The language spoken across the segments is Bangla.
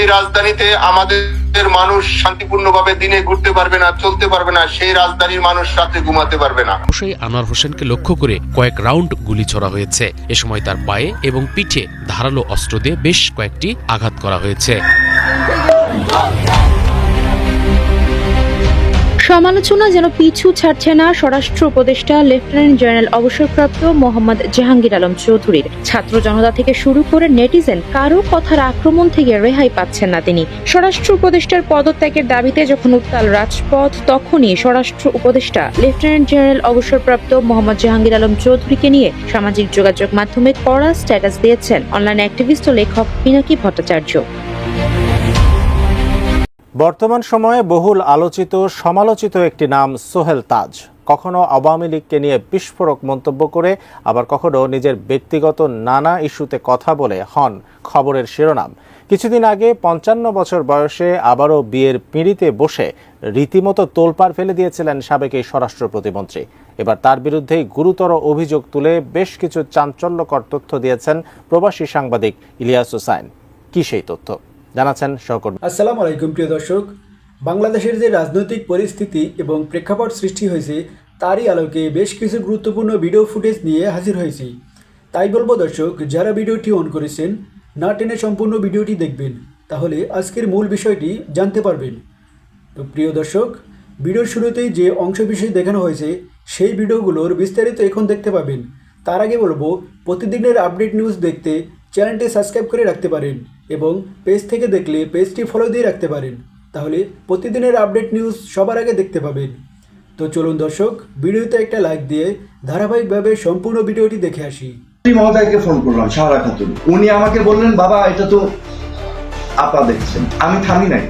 যেই রাজধানীতে আমাদের মানুষ শান্তিপূর্ণভাবে দিনে ঘুরতে পারবে না, চলতে পারবে না, সেই রাজধানীর মানুষ রাতে ঘুমাতে পারবে না। অবশ্যই আনোয়ার হোসেনকে লক্ষ্য করে কয়েক রাউন্ড গুলি ছড়া হয়েছে। এ সময় তার পায়ে এবং পিঠে ধারালো অস্ত্র দিয়ে বেশ কয়েকটি আঘাত করা হয়েছে। সমালোচনা যেন পিছু ছাড়ছে না, স্বরাষ্ট্র উপদেষ্টা, লেফটেন্যান্ট জেনারেল অবসরপ্রাপ্ত মোহাম্মদ জাহাঙ্গীর আলম চৌধুরীর। ছাত্র জনতা থেকে শুরু করে নেটিজেন কারও কথার আক্রমণ থেকে রেহাই পাচ্ছেন না তিনি। স্বরাষ্ট্র উপদেষ্টার পদত্যাগের দাবিতে যখন উত্তাল রাজপথ, তখনই স্বরাষ্ট্র উপদেষ্টা, লেফটেন্যান্ট জেনারেল অবসরপ্রাপ্ত মোহাম্মদ জাহাঙ্গীর আলম চৌধুরীকে নিয়ে সামাজিক যোগাযোগ মাধ্যমে কড়া স্ট্যাটাস দিয়েছেন। অনলাইন অ্যাক্টিভিস্ট ও লেখক পিনাকি ভট্টাচার্য। বর্তমান সময়ে বহুল আলোচিত, সমালোচিত একটি নাম সোহেল তাজ। কখনো আওয়ামী লীগকে নিয়ে বিস্ফোরক মন্তব্য করে, আবার কখনো নিজের ব্যক্তিগত নানা ইস্যুতে কথা বলে হন খবরের শিরোনাম। কিছুদিন আগে পঞ্চান্ন বছর বয়সে আবারও বিয়ের পিঁড়িতে বসে রীতিমতো তোলপাড় ফেলে দিয়েছিলেন সাবেক এই স্বরাষ্ট্র প্রতিমন্ত্রী। এবার তার বিরুদ্ধেই গুরুতর অভিযোগ তুলে বেশ কিছু চাঞ্চল্যকর তথ্য দিয়েছেন প্রবাসী সাংবাদিক ইলিয়াস হোসাইন। কি সেই তথ্য? জানাচ্ছেন সহকর্মী। আসসালামু আলাইকুম, প্রিয় দর্শক। বাংলাদেশের যে রাজনৈতিক পরিস্থিতি এবং প্রেক্ষাপট সৃষ্টি হয়েছে, তারই আলোকে বেশ কিছু গুরুত্বপূর্ণ ভিডিও ফুটেজ নিয়ে হাজির হয়েছি। তাই বলব, দর্শক, যারা ভিডিওটি অন করেছেন, না টেনে সম্পূর্ণ ভিডিওটি দেখবেন। তাহলে আজকের মূল বিষয়টি জানতে পারবেন। তো প্রিয় দর্শক, ভিডিওর শুরুতেই যে অংশ বিষয় দেখানো হয়েছে, সেই ভিডিওগুলোর বিস্তারিত এখন দেখতে পাবেন। তার আগে বলব, প্রতিদিনের আপডেট নিউজ দেখতে চ্যানেলটি সাবস্ক্রাইব করে রাখতে পারেন। এবং পেজ থেকে দেখলে পেজটি ফলো দিয়ে রাখতে পারেন। তাহলে প্রতিদিনের আপডেট নিউজ সবার আগে দেখতে পাবেন। তো চলুন দর্শক, ভিডিওতে একটা লাইক দিয়ে ধারাবাহিকভাবে সম্পূর্ণ ভিডিওটি দেখে আসি। মহোদয়কে ফোন করলাম সাহারা খাতুন। উনি আমাকে বললেন, বাবা, এটা তো আপা দেখছেন। আমি থামি নাই।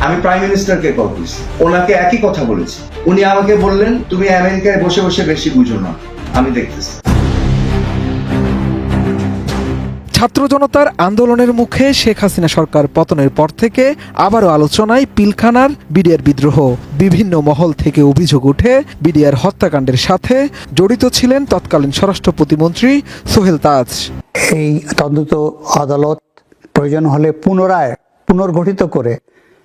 আমি প্রাইম মিনিস্টারকে কল করেছি। ওনাকে একই কথা বলেছি। উনি আমাকে বললেন, তুমি আমেরিকায় বসে বসে বেশি বুঝো না। আমি দেখতেছি। ছাত্র জনতার আন্দোলনের মুখে শেখ হাসিনা সরকার পতনের পর থেকে আবারও আলোচনায় পিলখানার বিডিআর বিদ্রোহ। বিভিন্ন মহল থেকে অভিযোগ উঠে বিডিআর হত্যাকাণ্ডের সাথে জড়িত ছিলেন তৎকালীন স্বরাষ্ট্র প্রতিমন্ত্রী সোহেল তাজ। এই তদন্ত আদালত প্রয়োজন হলে পুনরায় পুনর্গঠিত করে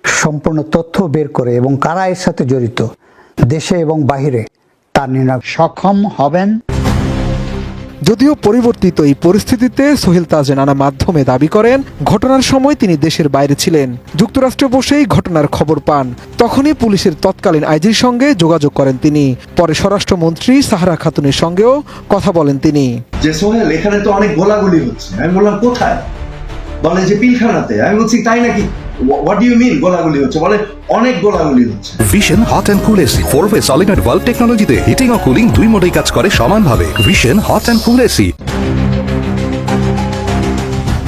সম্পূর্ণ তথ্য বের করে এবং কারা এর সাথে জড়িত দেশে এবং বাহিরে তা নির্ণয় সক্ষম হবেন যদিও পরিবর্তিত এই পরিস্থিতিতে সোহেল তাজ নানা মাধ্যমে দাবি করেন, ঘটনার সময় তিনি দেশের বাইরে ছিলেন। যুক্তরাষ্ট্রে বসেই ঘটনার খবর পান। তখনই পুলিশের তৎকালীন আইজির সঙ্গে যোগাযোগ করেন তিনি। পরে স্বরাষ্ট্রমন্ত্রী সাহারা খাতুনের সঙ্গেও কথা বলেন তিনি। যে সোহেল, এখানে তো অনেক গোলাগুলি হচ্ছে। আমি বললাম, কোথায়? বলে যে পিলখানাতে। আমি বলছি, তাই নাকি? হোয়াট ইউ মিন গোলাগুলি হচ্ছে? বলে অনেক গোলাগুলি হচ্ছে। Vision hot cool AC four way solid valve টেকনোলজিতে হিটিং ও কুলিং দুই মোডেই কাজ করে সমানভাবে। Vision hot and cool AC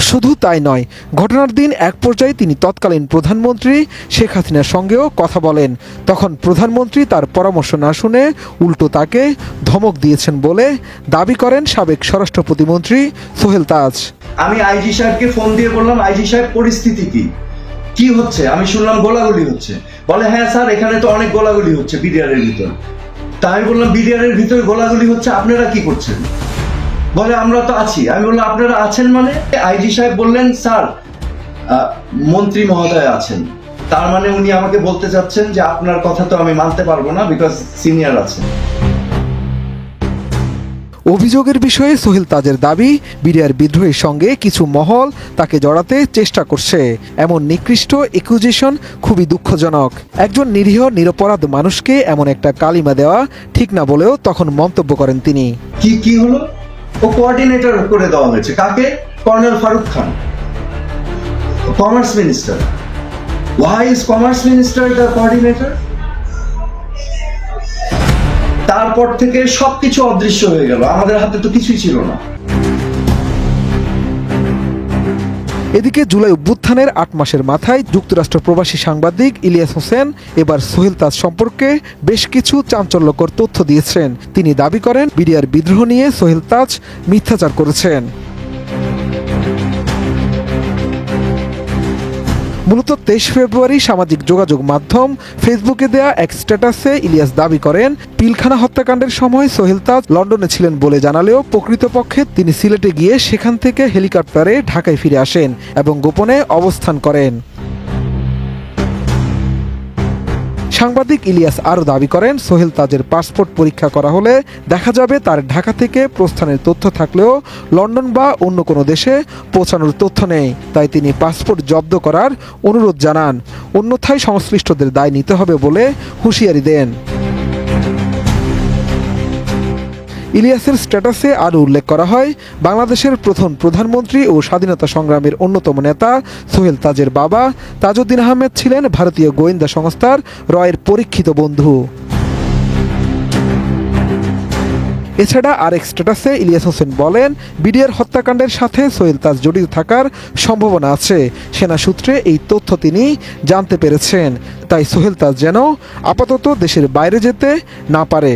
শুধু তাই নয় ঘটনার দিন এক পর্যায়ে তিনি তৎকালীন প্রধানমন্ত্রী শেখ হাসিনার সঙ্গেও কথা বলেন। তখন প্রধানমন্ত্রী তার পরামর্শ না শুনে উল্টো তাকে ধমক দিয়েছেন বলে দাবি করেন সাবেক স্বরাষ্ট্র প্রতিমন্ত্রী সোহেল তাজ। আমি আইজি সাহেবকে ফোন দিয়ে বললাম আইজি সাহেব পরিস্থিতি কি? কি হচ্ছে? আমি শুনলাম গোলাগুলি হচ্ছে। বলে হ্যাঁ স্যার, এখানে তো অনেক গোলাগুলি হচ্ছে বিডিআর এর ভিতর। তা আমি বললাম বিডিআর এর ভিতরে গোলাগুলি হচ্ছে, আপনারা কি করছেন? বলে, আমরা তো আছি। আমি বললাম, আপনারা আছেন মানে? আইজি সাহেব বললেন, স্যার মন্ত্রী মহোদয় আছেন। তার মানে উনি আমাকে বলতে চাচ্ছেন যে, আপনার কথা তো আমি মানতে পারব না, বিকজ সিনিয়র আছেন। অভিযোগের বিষয়ে সোহেল তাজের দাবি, বিডিআর বিদ্রোহের সঙ্গে কিছু মহল তাকে জড়াতে চেষ্টা করছে। এমন নিকৃষ্ট একুজিশন খুবই দুঃখজনক। একজন নিরীহ, নিরপরাধ মানুষকে এমন একটা কালিমা দেওয়া ঠিক না বলেও তখন মন্তব্য করেন তিনি। কি কি হলো? ও কোঅর্ডিনেটর করে দেওয়া হয়েছে। কাকে? Colonel Farooq Khan. Commerce minister why is commerce minister the coordinator তারপর থেকে সবকিছু অদৃশ্য হয়ে গেল। আমাদের হাতে তো কিছুই ছিল না। এদিকে জুলাই অভ্যুত্থানের আট মাসের মাথায় যুক্তরাষ্ট্র প্রবাসী সাংবাদিক ইলিয়াস হোসেন এবার সোহেল তাজ সম্পর্কে বেশ কিছু চাঞ্চল্যকর তথ্য দিয়েছেন। তিনি দাবি করেন, বিডিআর বিদ্রোহ নিয়ে সোহেল তাজ মিথ্যাচার করেছেন। মূলত তেইশ ফেব্রুয়ারি সামাজিক যোগাযোগ মাধ্যম ফেসবুকে দেয়া এক স্ট্যাটাসে ইলিয়াস দাবি করেন, পিলখানা হত্যাকাণ্ডের সময় সোহেল তাজ লন্ডনে ছিলেন বলে জানালেও প্রকৃতপক্ষে তিনি সিলেটে গিয়ে সেখান থেকে হেলিকপ্টারে ঢাকায় ফিরে আসেন এবং গোপনে অবস্থান করেন। সাংবাদিক ইলিয়াস আরও দাবি করেন, সোহেল তাজের পাসপোর্ট পরীক্ষা করা হলে দেখা যাবে তার ঢাকা থেকে প্রস্থানের তথ্য থাকলেও লন্ডন বা অন্য কোনো দেশে পৌঁছানোর তথ্য নেই। তাই তিনি পাসপোর্ট জব্দ করার অনুরোধ জানান। অন্যথায় সংশ্লিষ্টদের দায় নিতে হবে বলে হুঁশিয়ারি দেন। ইলিয়াসের স্ট্যাটাসে আরও উল্লেখ করা হয়, বাংলাদেশের প্রথম প্রধানমন্ত্রী ও স্বাধীনতা সংগ্রামের অন্যতম নেতা সোহেল তাজের বাবা তাজউদ্দিন আহমেদ ছিলেন ভারতীয় গোয়েন্দা সংস্থার রয়ের পরীক্ষিত বন্ধু। এছাড়া আরেক স্ট্যাটাসে ইলিয়াস হোসেন বলেন, বিডিআর হত্যাকাণ্ডের সাথে সোহেল তাজ জড়িত থাকার সম্ভাবনা আছে। সেনা সূত্রে এই তথ্য তিনি জানতে পেরেছেন। তাই সোহেল তাজ যেন আপাতত দেশের বাইরে যেতে না পারে।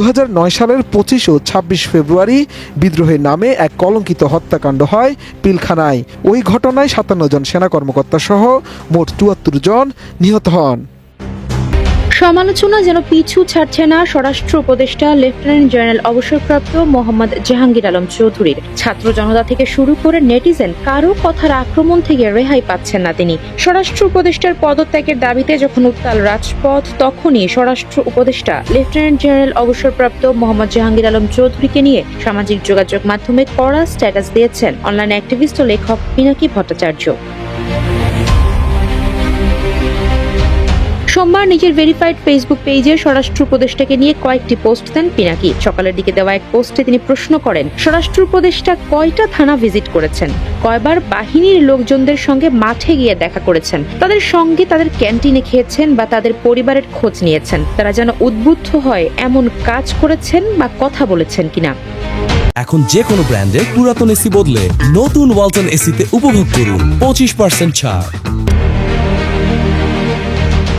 দু হাজার নয় সালের পঁচিশ ও ছাব্বিশ ফেব্রুয়ারি বিদ্রোহের নামে এক কলঙ্কিত হত্যাকাণ্ড হয় পিলখানায়। ওই ঘটনায় সাতান্ন জন সেনা কর্মকর্তা সহ মোট চুয়াত্তর জন নিহত হন। সমালোচনা যেন পিছু ছাড়ছে না স্বরাষ্ট্র উপদেষ্টা লেফটেন্যান্ট জেনারেল অবসরপ্রাপ্ত মোহাম্মদ জাহাঙ্গীর আলম চৌধুরীর। ছাত্র জনতা থেকে শুরু করে নেটিজেন কারও কথার আক্রমণ থেকে রেহাই পাচ্ছেন না তিনি। স্বরাষ্ট্র উপদেষ্টার পদত্যাগের দাবিতে যখন উত্তাল রাজপথ, তখনই স্বরাষ্ট্র উপদেষ্টা লেফটেন্যান্ট জেনারেল অবসরপ্রাপ্ত মোহাম্মদ জাহাঙ্গীর আলম চৌধুরীকে নিয়ে সামাজিক যোগাযোগ মাধ্যমে কড়া স্ট্যাটাস দিয়েছেন। অনলাইন অ্যাক্টিভিস্ট ও লেখক পিনাকি ভট্টাচার্য। সোমবার নিজের ভেরিফাইড ফেসবুক পেজে স্বরাষ্ট্র উপদেষ্টাকে নিয়ে কয়েকটি পোস্ট দেন পিনাকি। সকালের দিকে দেওয়া এক পোস্টে তিনি প্রশ্ন করেন, স্বরাষ্ট্র উপদেষ্টা কয়টা থানা ভিজিট করেছেন? কয়বার বাহিনীর লোকজনদের সঙ্গে মাঠে গিয়ে দেখা করেছেন? তাদের সঙ্গে তাদের ক্যান্টিনে খেয়েছেন বা তাদের পরিবারের খোঁজ নিয়েছেন? তারা যেন উদ্বুদ্ধ হয়, এমন কাজ করেছেন বা কথা বলেছেন কিনা? এখন যে কোনো ব্র্যান্ডের পুরাতন এসি বদলে নতুন ওয়ালটন এসিতে উপভোগ করুন পঁচিশ পার্সেন্ট ছাড়।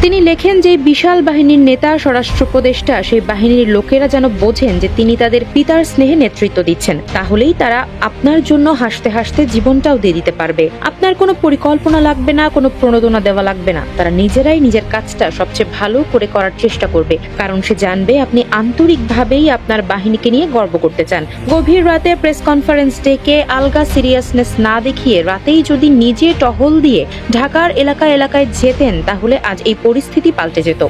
তিনি লেখেন যে বিশাল বাহিনীর নেতা, স্বরাষ্ট্র উপদেষ্টা, সেই বাহিনীর লোকেরা যেন বোঝেন যে তিনি তাদের পিতার স্নেহে নেতৃত্ব দিচ্ছেন। তাহলেই তারা আপনার জন্য হাসতে হাসতে জীবনটাও দিয়ে দিতে পারবে। আপনার কোনো পরিকল্পনা লাগবে না, কোনো প্রণোদনা দেওয়া লাগবে না। তারা নিজেরাই নিজের কাজটা সবচেয়ে ভালো করে করার চেষ্টা করবে। কারণ সে জানবে, আপনি আন্তরিকভাবেই আপনার বাহিনীকে নিয়ে গর্ব করতে চান। গভীর রাতে প্রেস কনফারেন্স ডেকে আলগা সিরিয়াসনেস না দেখিয়ে রাতেই যদি নিজে টহল দিয়ে ঢাকার এলাকা এলাকায় যেতেন, তাহলে আজ এই পরিস্থিতি পাল্টে যেত।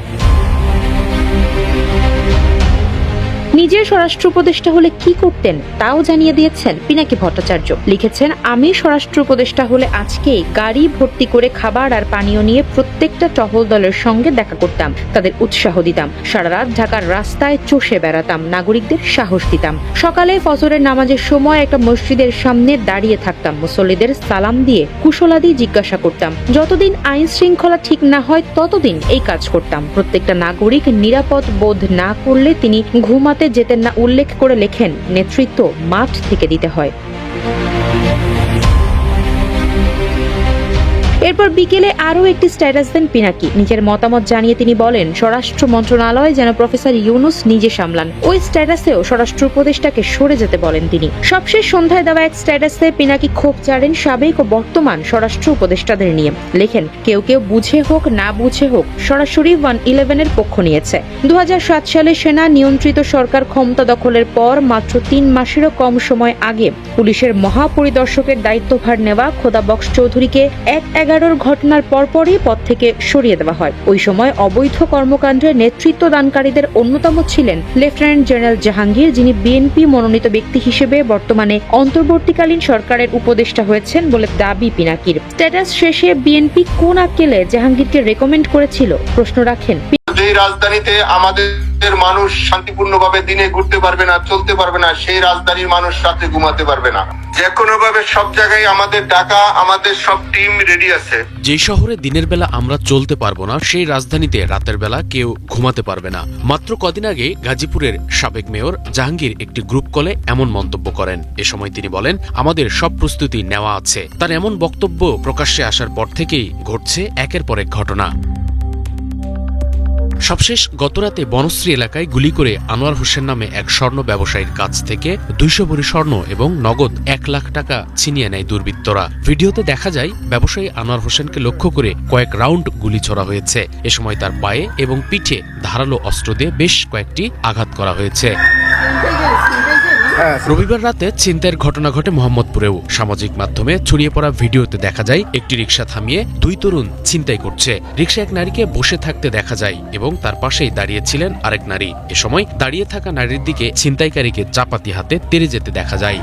নিজের স্বরাষ্ট্র উপদেষ্টা হলে কি করতেন, তাও জানিয়ে দিয়েছেন পিনাকি ভট্টাচার্য। লিখেছেন, আমি স্বরাষ্ট্র উপদেষ্টা হলে আজকেই গাড়ি ভর্তি করে খাবার আর পানীয় নিয়ে প্রত্যেকটা টহল দলের সঙ্গে দেখা করতাম, তাদের উৎসাহ দিতাম। সারা রাত ঢাকার রাস্তায় চষে বেড়াতাম, নাগরিকদের সাহস দিতাম। সকালে ফজরের নামাজের সময় একটা মসজিদের সামনে দাঁড়িয়ে থাকতাম, মুসল্লিদের সালাম দিয়ে কুশলাদি জিজ্ঞাসা করতাম। যতদিন আইন শৃঙ্খলা ঠিক না হয়, ততদিন এই কাজ করতাম। প্রত্যেকটা নাগরিক নিরাপদ বোধ না করলে তিনি ঘুমাতে যেতেন না উল্লেখ করে লেখেন নেতৃত্ব মাঠ থেকে দিতে হয়। এরপর বিকেলে আরও একটি স্ট্যাটাস দেন পিনাকি। নিজের মতামত জানিয়ে তিনি বলেন, স্বরাষ্ট্র মন্ত্রণালয় যেন প্রফেসর ইউনুস নিজে সামলান। ওই স্ট্যাটাসেও স্বরাষ্ট্র উপদেষ্টাকে সরে যেতে বলেন তিনি। সবশেষ সন্ধ্যায় দেওয়া এক স্ট্যাটাসে পিনাকি ক্ষোভ চাড়েন সাবেক ও বর্তমান স্বরাষ্ট্র উপদেষ্টাদের নিয়ে। লেখেন, কেউ কেউ বুঝে হোক, না বুঝে হোক, সরাসরি ওয়ান ইলেভেনের পক্ষ নিয়েছে। দু হাজার সাত সালে সেনা নিয়ন্ত্রিত সরকার ক্ষমতা দখলের পর মাত্র তিন মাসেরও কম সময় আগে পুলিশের মহাপরিদর্শকের দায়িত্বভার নেওয়া খোদা বক্স চৌধুরীকে এক এগারোর ঘটনার পরপরই পদ থেকে সরিয়ে দেওয়া হয়। ওই সময় অবৈধ কর্মকাণ্ডে নেতৃত্ব দানকারীদের অন্যতম ছিলেন লেফটেন্যান্ট জেনারেল জাহাঙ্গীর, যিনি বিএনপি মনোনীত ব্যক্তি হিসেবে বর্তমানে অন্তর্বর্তীকালীন সরকারের উপদেষ্টা হয়েছেন বলে দাবি পিনাকির। স্ট্যাটাস শেষে বিএনপি কোন আক্কেলে জাহাঙ্গীরকে রেকমেন্ড করেছিল? প্রশ্ন রাখেন। রাজধানীতে আমাদের মানুষ শান্তিপূর্ণভাবে দিনে ঘুরতে পারবে না, চলতে পারবে না, সেই রাজধানীর মানুষ রাতে ঘুমাতে পারবে না। যে কোনো ভাবে সব জায়গায় আমাদের ডাকা, আমাদের সব টিম রেডি আছে। যে শহরে দিনের বেলা আমরা চলতে পারব না, সেই রাজধানীতে রাতের বেলা কেউ ঘুমাতে পারবে না। মাত্র কদিন আগে গাজীপুরের সাবেক মেয়র জাহাঙ্গীর একটি গ্রুপ কলে এমন মন্তব্য করেন। এ সময় তিনি বলেন, আমাদের সব প্রস্তুতি নেওয়া আছে। তার এমন বক্তব্য প্রকাশ্যে আসার পর থেকেই ঘটছে একের পর এক ঘটনা। সবশেষ গতরাতে বনশ্রী এলাকায় গুলি করে আনোয়ার হোসেন নামে এক স্বর্ণ ব্যবসায়ীর কাছ থেকে দুইশো ভরি স্বর্ণ এবং নগদ এক লাখ টাকা ছিনিয়ে নেয় দুর্বৃত্তরা। ভিডিওতে দেখা যায়, ব্যবসায়ী আনোয়ার হোসেনকে লক্ষ্য করে কয়েক রাউন্ড গুলি ছড়া হয়েছে। এ সময় তার পায়ে এবং পিঠে ধারালো অস্ত্র দিয়ে বেশ কয়েকটি আঘাত করা হয়েছে। রবিবার রাতে ছিনতাইয়ের ঘটনা ঘটে মোহাম্মদপুরেও। সামাজিক মাধ্যমে ছড়িয়ে পড়া ভিডিওতে দেখা যায় একটি রিক্সা থামিয়ে দুই তরুণ ছিনতাই করছে। রিক্সা এক নারীকে বসে থাকতে দেখা যায় এবং তার পাশেই দাঁড়িয়েছিলেন আরেক নারী। এ সময় দাঁড়িয়ে থাকা নারীর দিকে ছিনতাইকারীকে চাপাতি হাতে তেড়ে যেতে দেখা যায়।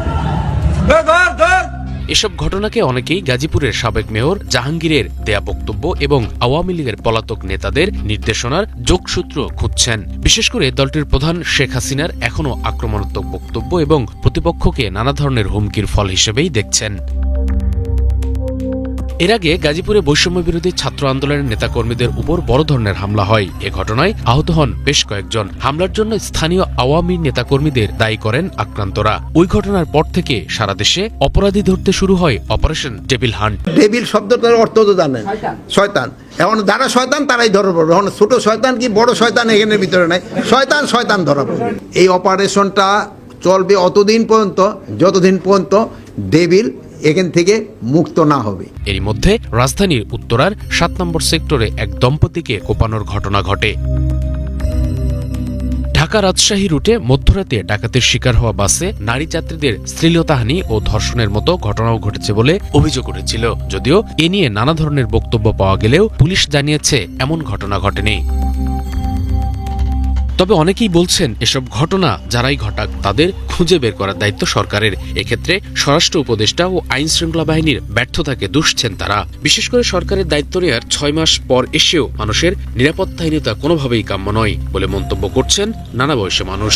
এসব ঘটনাকে অনেকেই গাজীপুরের সাবেক মেয়র, জাহাঙ্গীরের দেয়া বক্তব্য এবং আওয়ামী লীগের পলাতক নেতাদের নির্দেশনার যোগসূত্র খুঁজছেন। বিশেষ করে দলটির প্রধান শেখ হাসিনার এখনও আক্রমণাত্মক বক্তব্য এবং প্রতিপক্ষকে নানা ধরনের হুমকির ফল হিসেবেই দেখছেন। এর আগে গাজীপুরে বৈষম্য বিরোধী ছাত্র আন্দোলনের নেতাকর্মীদের উপর বড় ধরনের হামলা হয়। এ ঘটনায় আহত হন বেশ কয়েকজন। হামলার জন্য স্থানীয় আওয়ামী নেতাকর্মীদের দায়ী করেন আক্রান্তরা। ওই ঘটনার পর থেকে সারা দেশে অপরাধী ধরতে শুরু হয় অপারেশন টেবিল হান্ট। ডেবিল শব্দটার অর্থ তো জানেন। শয়তান। এখন যারা শয়তান তারাই ধরা পড়বে। এখন ছোট শয়তান কি বড় শয়তান এখানে ভিতরে নাই? শয়তান শয়তান ধরা পড়বে। এই অপারেশনটা চলবে অতদিন পর্যন্ত যতদিন পর্যন্ত ডেবিল এখান থেকে মুক্ত না হবে। এরই মধ্যে রাজধানীর উত্তরার সাত নম্বর সেক্টরে এক দম্পতিকে কোপানোর ঘটনা ঘটে। ঢাকা রাজশাহী রুটে মধ্যরাতে ডাকাতের শিকার হওয়া বাসে নারী যাত্রীদের শ্লীলতাহানি ও ধর্ষণের মতো ঘটনাও ঘটেছে বলে অভিযোগ উঠেছিল। যদিও এ নিয়ে নানা ধরনের বক্তব্য পাওয়া গেলেও পুলিশ জানিয়েছে, এমন ঘটনা ঘটেনি। তবে অনেকেই বলছেন, এসব ঘটনা যারাই ঘটাক তাদের খুঁজে বের করার দায়িত্ব সরকারের। এক্ষেত্রে স্বরাষ্ট্র উপদেষ্টা ও আইন শৃঙ্খলা বাহিনীর ব্যর্থতাকে দুষছেন তারা। বিশেষ করে সরকারের দায়িত্ব নেওয়ার ছয় মাস পর এসেও মানুষের নিরাপত্তাহীনতা কোনোভাবেই কাম্য নয় বলে মন্তব্য করছেন নানা বয়সী মানুষ।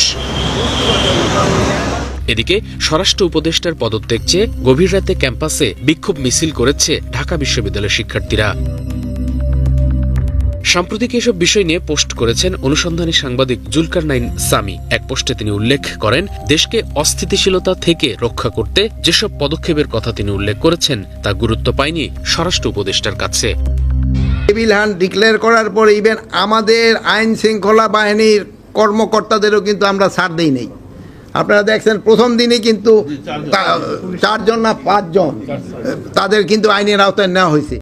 এদিকে স্বরাষ্ট্র উপদেষ্টার পদত্যাগ চেয়ে গভীর রাতে ক্যাম্পাসে বিক্ষোভ মিছিল করেছে ঢাকা বিশ্ববিদ্যালয়ের শিক্ষার্থীরা। সাম্প্রতিক এসব বিষয় নিয়ে পোস্ট করেছেন অনুসন্ধানী সাংবাদিক জুলকার নাইন সামি। এক পোস্টে তিনি উল্লেখ করেন, দেশকে অস্থিতিশীলতা থেকে রক্ষা করতে যেসব পদক্ষেপের কথা তিনি উল্লেখ করেছেন, তা গুরুত্ব পায়নি স্বরাষ্ট্র উপদেষ্টার কাছে। ডিক্লেয়ার করার পরে ইভেন আমাদের আইন শৃঙ্খলা বাহিনীর কর্মকর্তাদেরও কিন্তু আমরা ছাড় দিই নেই। আপনারা দেখছেন, প্রথম দিনই কিন্তু চারজন না পাঁচজন, তাদের কিন্তু আইনের আওতায় নেওয়া হয়েছে।